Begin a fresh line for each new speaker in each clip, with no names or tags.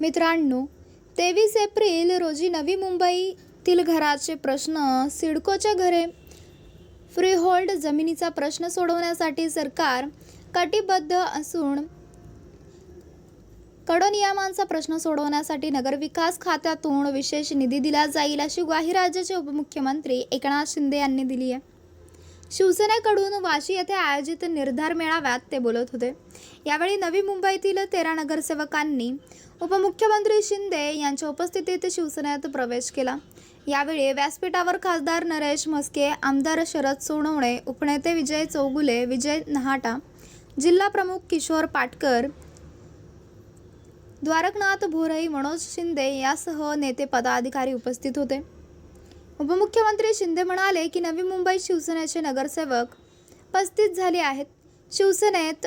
मित्रांनो तेवीस एप्रिल रोजी नवी मुंबईतील घराचे प्रश्न सिडकोच्या घरे फ्रीहोल्ड जमिनीचा प्रश्न सोडवण्यासाठी सरकार कटिबद्ध असून कडनियमांचा प्रश्न सोडवण्यासाठी नगरविकास खात्यातून विशेष निधी दिला जाईल अशी ग्वाही राज्याचे उपमुख्यमंत्री एकनाथ शिंदे यांनी दिली आहे. शिवसेनेकडून वाशी येथे आयोजित निर्धार मेळाव्यात ते बोलत होते. यावेळी नवी मुंबईतील तेरा नगरसेवकांनी उपमुख्यमंत्री शिंदे यांच्या उपस्थितीत शिवसेनेत प्रवेश केला. यावेळी व्यासपीठावर खासदार नरेश म्हस्के आमदार शरद सोनवणे उपनेते विजय चौगुले विजय नहाटा जिल्हा प्रमुख किशोर पाटकर द्वारकनाथ भोरई मनोज शिंदे यासह नेते पदाधिकारी उपस्थित होते. उपमुख्यमंत्री शिंदे म्हणाले की नवी मुंबईत शिवसेनेचे नगरसेवक पस्तीस झाले आहेत. शिवसेनेत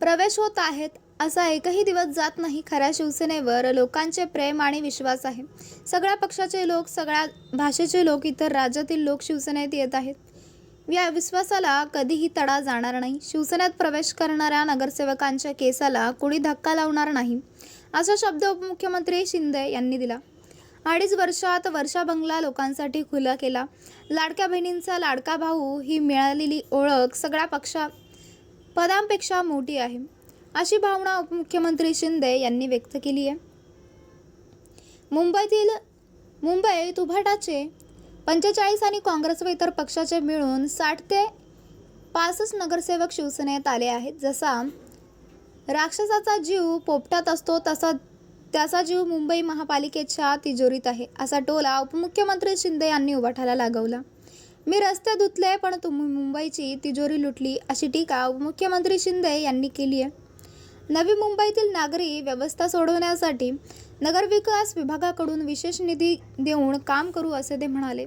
प्रवेश होत आहेत असा एकही दिवस जात नाही. खऱ्या शिवसेनेवर लोकांचे प्रेम आणि विश्वास आहे. सगळ्या पक्षाचे लोक सगळ्या भाषेचे लोक इतर राज्यातील लोक शिवसेनेत येत आहेत. या विश्वासाला कधीही तडा जाणार नाही. शिवसेनेत प्रवेश करणाऱ्या नगरसेवकांच्या केसाला कुणी धक्का लावणार नाही असा शब्द उपमुख्यमंत्री शिंदे यांनी दिला. अडीच वर्षात वर्षा बंगला लोकांसाठी खुला केला. लाडक्या बहिणींचा लाडका भाऊ ही मिळालेली ओळख सगळ्या पक्षा पदांपेक्षा मोठी आहे. अशी भावना उपमुख्यमंत्री शिंदे यांनी व्यक्त केली आहे. मुंबईतील मुंबईत उभाटाचे पंचेचाळीस आणि काँग्रेस व इतर पक्षाचे मिळून साठ ते पासष्ट नगरसेवक शिवसेनेत आले आहेत. जसा राक्षसाचा जीव पोपटात असतो तसा त्याचा जीव मुंबई महापालिकेच्या तिजोरीत आहे असा टोला उपमुख्यमंत्री शिंदे यांनी उभाठाला लागवला. मी रस्ते धुतले पण तुम्ही मुंबईची तिजोरी लुटली अशी टीका उपमुख्यमंत्री शिंदे यांनी केली आहे. नवी मुंबईतील नागरी व्यवस्था सोडवण्यासाठी नगरविकास विभागाकडून विशेष निधी देऊन काम करू असे ते म्हणाले.